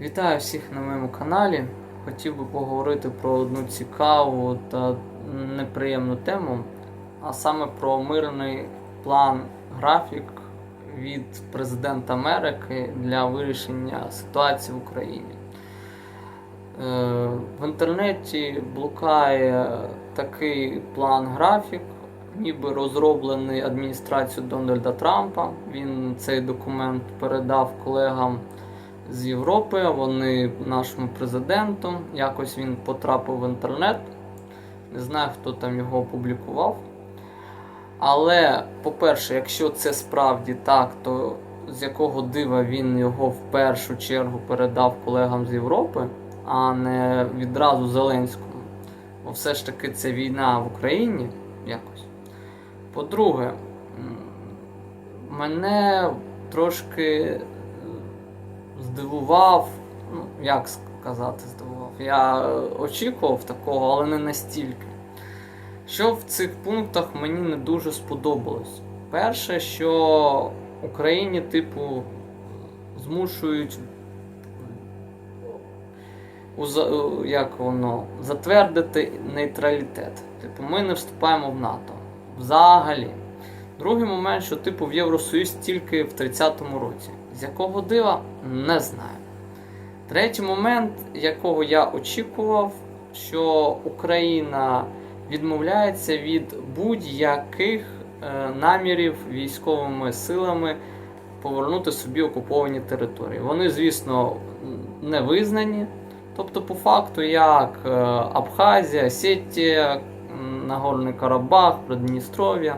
Вітаю всіх на моєму каналі. Хотів би поговорити про одну цікаву та неприємну тему, а саме про мирний план графік від президента Америки для вирішення ситуації в Україні. Е, В інтернеті блукає такий план графік, ніби розроблений адміністрацією Дональда Трампа. Він цей документ передав колегам з Європи, вони нашому президенту. Якось він потрапив в інтернет. Не знаю, хто там його опублікував. Але, по-перше, якщо це справді так, то з якого дива він його в першу чергу передав колегам з Європи, а не відразу Зеленському. Бо все ж таки це війна в Україні якось. По-друге, мене трошки здивував, ну як сказати, здивував. Я очікував такого, але не настільки. Що в цих пунктах мені не дуже сподобалось? Перше, що Україні, типу, змушують як воно, затвердити нейтралітет. Типу, ми не вступаємо в НАТО. Взагалі. Другий момент, що типу в Євросоюз тільки в 30-му році. З якого дива, не знаю. Третій момент, якого я очікував, що Україна відмовляється від будь-яких е, намірів військовими силами повернути собі окуповані території. Вони, звісно, не визнані. Тобто, по факту, як е, Абхазія, Осетія, м, Нагорний Карабах, Придністров'я.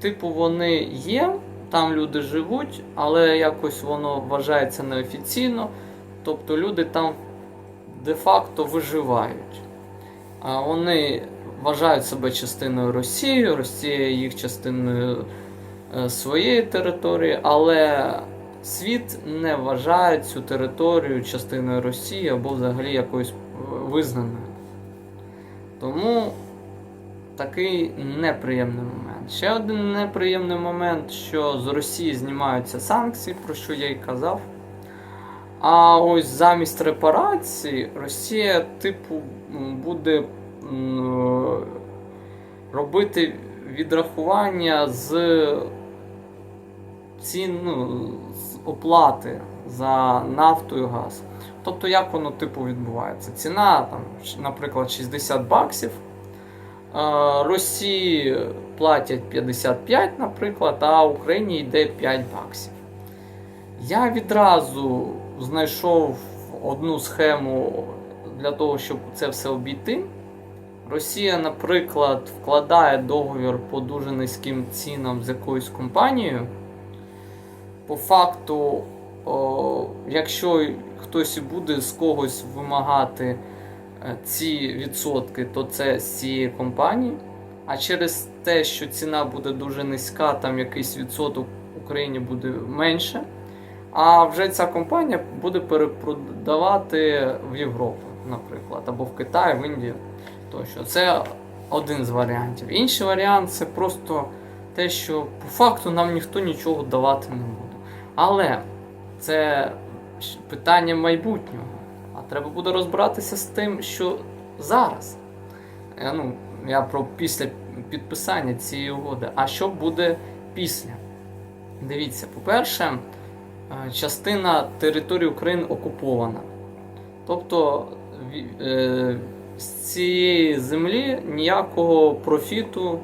Типу, вони є, там люди живуть, але якось воно вважається неофіційно. Тобто люди там де-факто виживають. А Вони вважають себе частиною Росії, Росія їх частиною е, своєї території, але світ не вважає цю територію частиною Росії або взагалі якоюсь е, визнаною. Тому такий неприємний момент. Ще один неприємний момент, що з Росії знімаються санкції, про що я й казав. А ось замість репарацій Росія, типу, буде робити відрахування з цін, ну, з оплати за нафту і газ. Тобто, як воно типу відбувається? Ціна, там, наприклад, 60 баксів. Росії платять 55, наприклад, а Україні йде 5 баксів. Я відразу знайшов одну схему для того, щоб це все обійти. Росія, наприклад, вкладає договір по дуже низьким цінам з якоюсь компанією. По факту, о, якщо хтось буде з когось вимагати ці відсотки, то це з цієї компанії. А через те, що ціна буде дуже низька, там якийсь відсоток Україні буде менше. А вже ця компанія буде перепродавати в Європу, наприклад, або в Китай, в Індію тощо. Це один з варіантів. Інший варіант це просто те, що по факту нам ніхто нічого давати не буде. Але це питання майбутнього. Треба буде розбиратися з тим, що зараз. Я, ну, я про після підписання цієї угоди. А що буде після? Дивіться, по-перше, е, частина території України окупована. Тобто е, з цієї землі ніякого профіту,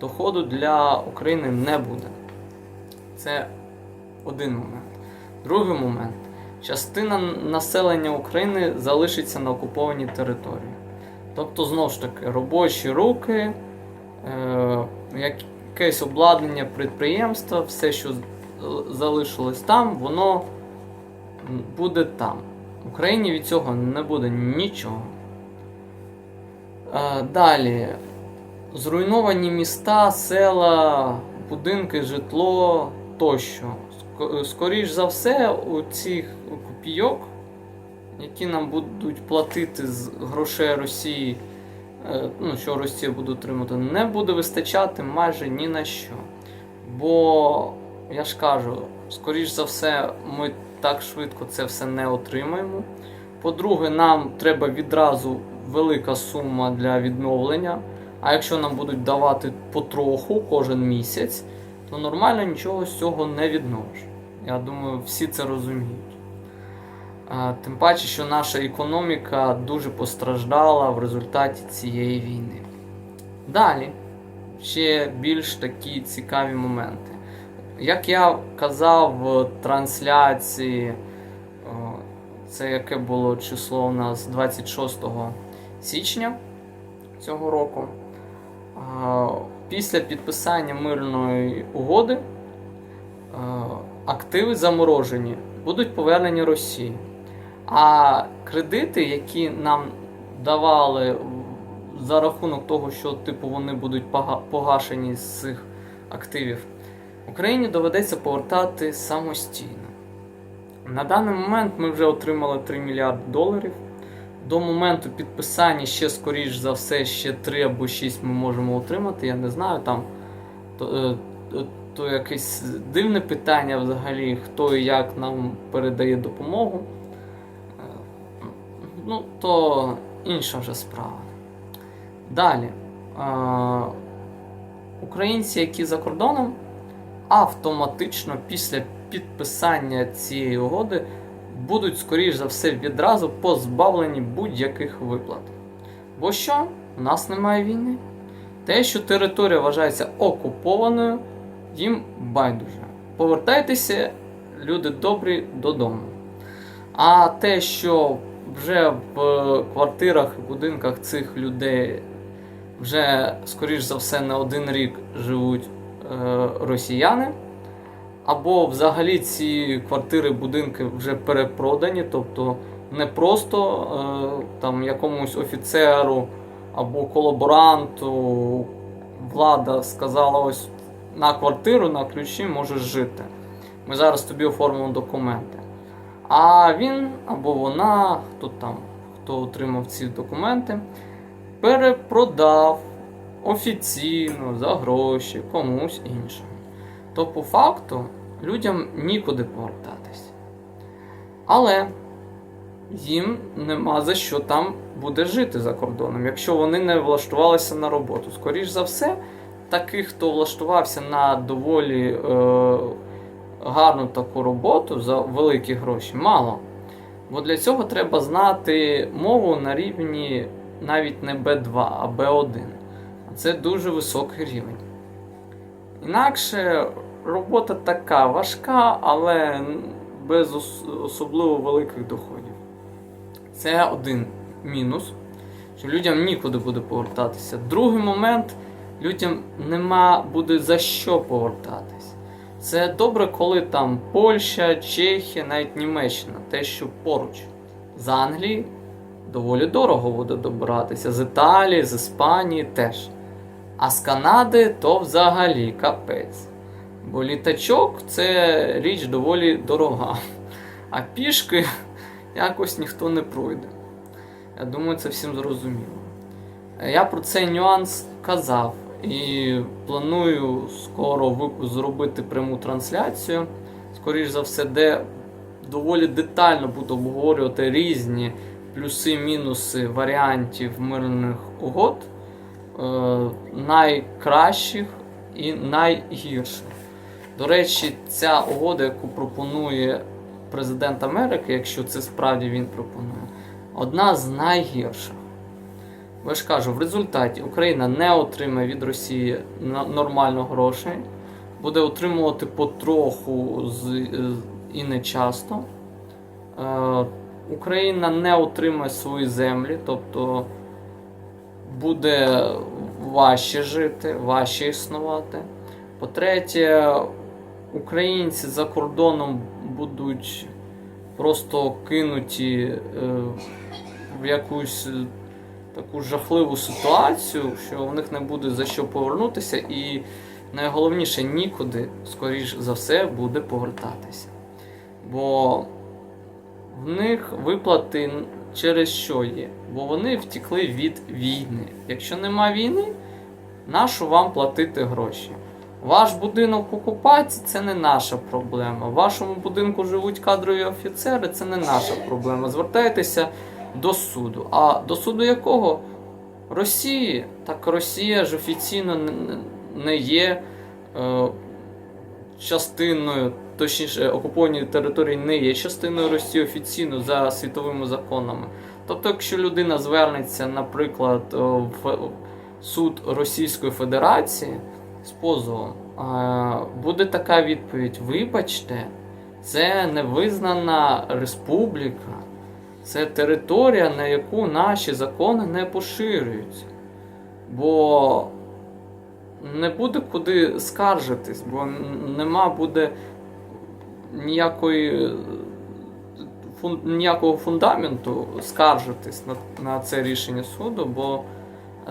доходу для України не буде. Це один момент. Другий момент. Частина населення України залишиться на окупованій території. Тобто, знову ж таки, робочі руки, е, якесь обладнання підприємства, все, що залишилось там, воно буде там. Україні від цього не буде нічого. Е, Далі. Зруйновані міста, села, будинки, житло тощо. Ско- Скоріш за все, у цих копійок, які нам будуть платити з грошей Росії, е, ну, що Росія буде отримати, не буде вистачати майже ні на що. Бо, я ж кажу, скоріш за все, ми так швидко це все не отримаємо. По-друге, нам треба відразу велика сума для відновлення. А якщо нам будуть давати потроху кожен місяць, то нормально нічого з цього не відновиш. Я думаю, всі це розуміють. Тим паче, що наша економіка дуже постраждала в результаті цієї війни. Далі ще більш такі цікаві моменти. Як я казав в трансляції, це яке було число у нас 26 січня цього року, після підписання мирної угоди активи заморожені будуть повернені Росії. А кредити, які нам давали за рахунок того, що типу вони будуть погашені з цих активів, Україні доведеться повертати самостійно. На даний момент ми вже отримали 3 мільярди доларів. До моменту підписання ще, скоріш за все, ще 3 або 6 ми можемо отримати. Я не знаю, там то, е, то, то якесь дивне питання взагалі, хто і як нам передає допомогу. Е, Ну, то інша вже справа. Далі. Е, Українці, які за кордоном, автоматично після підписання цієї угоди будуть, скоріш за все, відразу позбавлені будь-яких виплат. Бо що? У нас немає війни. Те, що територія вважається окупованою, їм байдуже. Повертайтеся, люди добрі, додому. А те, що вже в квартирах і будинках цих людей вже, скоріш за все, не один рік живуть е, росіяни, або взагалі ці квартири, будинки вже перепродані, тобто не просто е, там якомусь офіцеру або колаборанту влада сказала: ось на квартиру, на ключі можеш жити. Ми зараз тобі оформимо документи. А він або вона, хто там, хто отримав ці документи, перепродав офіційно за гроші комусь іншому. То по факту людям нікуди повертатись. Але їм нема за що там буде жити за кордоном, якщо вони не влаштувалися на роботу. Скоріш за все, таких, хто влаштувався на доволі е, гарну таку роботу за великі гроші, мало. Бо для цього треба знати мову на рівні навіть не B2, а B1. Це дуже високий рівень. Інакше робота така важка, але без особливо великих доходів. Це один мінус, що людям нікуди буде повертатися. Другий момент людям нема буде за що повертатись. Це добре, коли там Польща, Чехія, навіть Німеччина, те, що поруч. З Англії доволі дорого буде добиратися, з Італії, з Іспанії теж. А з Канади то взагалі капець. Бо літачок це річ доволі дорога. А пішки якось ніхто не пройде. Я думаю, це всім зрозуміло. Я про цей нюанс казав і планую скоро зробити пряму трансляцію. Скоріш за все, де доволі детально буду обговорювати різні плюси-мінуси варіантів мирних угод, е, найкращих і найгірших. До речі, ця угода, яку пропонує президент Америки, якщо це справді він пропонує, одна з найгірших. Я ж кажу, в результаті Україна не отримає від Росії нормально грошей, буде отримувати потроху з- і не часто. Е, Україна не отримає свої землі, тобто буде важче жити, важче існувати. По-третє, українці за кордоном будуть просто кинуті е, в якусь е, таку жахливу ситуацію, що в них не буде за що повернутися, і найголовніше нікуди, скоріш за все, буде повертатися. Бо в них виплати через що є? Бо вони втікли від війни. Якщо нема війни, нащо вам платити гроші? Ваш будинок окупації це не наша проблема. В вашому будинку живуть кадрові офіцери, це не наша проблема. Звертайтеся до суду. А до суду якого? Росії. Так Росія ж офіційно не- є е, частиною, точніше, окуповані території не є частиною Росії офіційно за світовими законами. Тобто, якщо людина звернеться, наприклад, в суд Російської Федерації з позовом, буде така відповідь: вибачте, це невизнана республіка, це територія, на яку наші закони не поширюються. Бо не буде куди скаржитись, бо нема буде ніякої, ніякого фундаменту скаржитись на, на це рішення суду, бо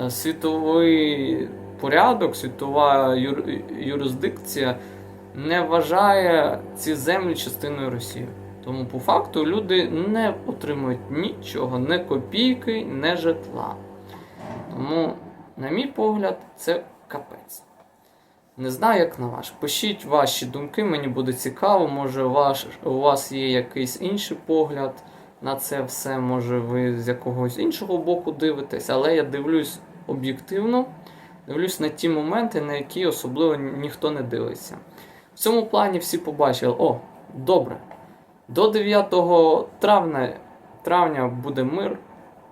е, світовий порядок, світова юр, юрисдикція не вважає ці землі частиною Росії. Тому по факту люди не отримують нічого, не копійки, не житла. Тому, на мій погляд, це капець. Не знаю, як на ваш. Пишіть ваші думки, мені буде цікаво. Може, ваш, у вас є якийсь інший погляд на це все. Може, ви з якогось іншого боку дивитесь, але я дивлюсь об'єктивно, дивлюсь на ті моменти, на які особливо ніхто не дивиться. В цьому плані всі побачили: о, добре. До 9 травня, травня буде мир,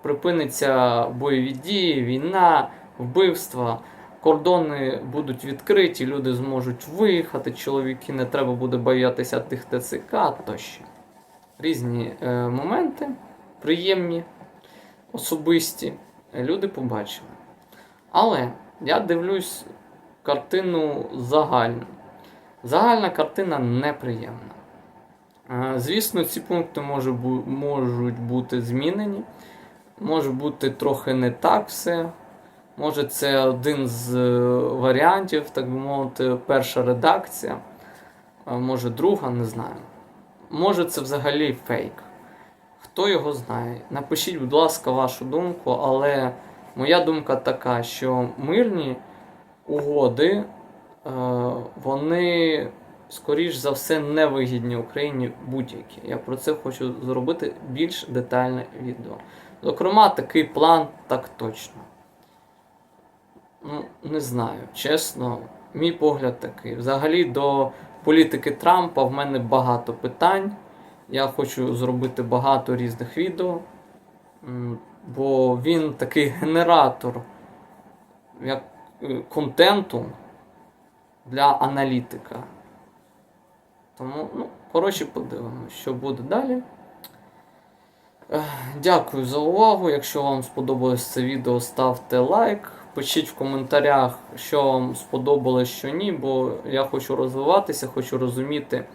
припиниться бойові дії, війна, вбивства, кордони будуть відкриті, люди зможуть виїхати, чоловіки не треба буде боятися тих ТЦК тощо. Різні е, моменти, приємні, особисті, люди побачили. Але я дивлюсь картину загальну. Загальна картина неприємна. Е, Звісно, ці пункти можуть бути змінені. Може бути трохи не так все. Може, це один з е, варіантів, так би мовити, перша редакція. Може, друга, не знаю. Може, це взагалі фейк. Хто його знає? Напишіть, будь ласка, вашу думку, але моя думка така, що мирні угоди, е, вони, скоріш за все, не вигідні Україні будь-які. Я про це хочу зробити більш детальне відео. Зокрема, такий план так точно. Ну, не знаю, чесно, мій погляд такий. Взагалі до політики Трампа в мене багато питань. Я хочу зробити багато різних відео, бо він такий генератор як, е, контенту для аналітика. Тому, ну, коротше, подивимося, що буде далі. Дякую за увагу. Якщо вам сподобалось це відео, ставте лайк. Пишіть в коментарях, що вам сподобалось, що ні, бо я хочу розвиватися, хочу розуміти,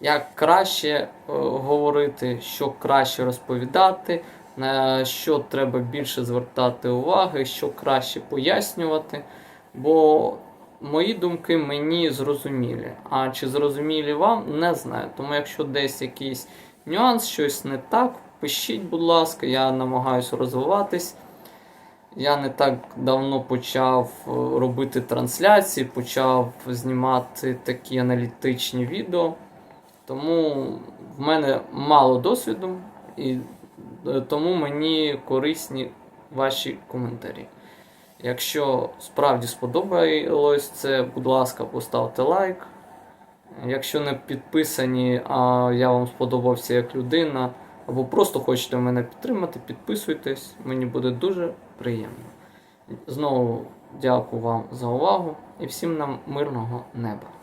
як краще е, говорити, що краще розповідати, на що треба більше звертати уваги, що краще пояснювати. Бо мої думки мені зрозумілі. А чи зрозумілі вам, не знаю. Тому якщо десь якийсь нюанс, щось не так, пишіть, будь ласка, я намагаюся розвиватись. Я не так давно почав е, робити трансляції, почав знімати такі аналітичні відео. Тому в мене мало досвіду, і е, тому мені корисні ваші коментарі. Якщо справді сподобалось це, будь ласка, поставте лайк. Якщо не підписані, а я вам сподобався як людина, або просто хочете мене підтримати, підписуйтесь, мені буде дуже приємно. Знову дякую вам за увагу і всім нам мирного неба.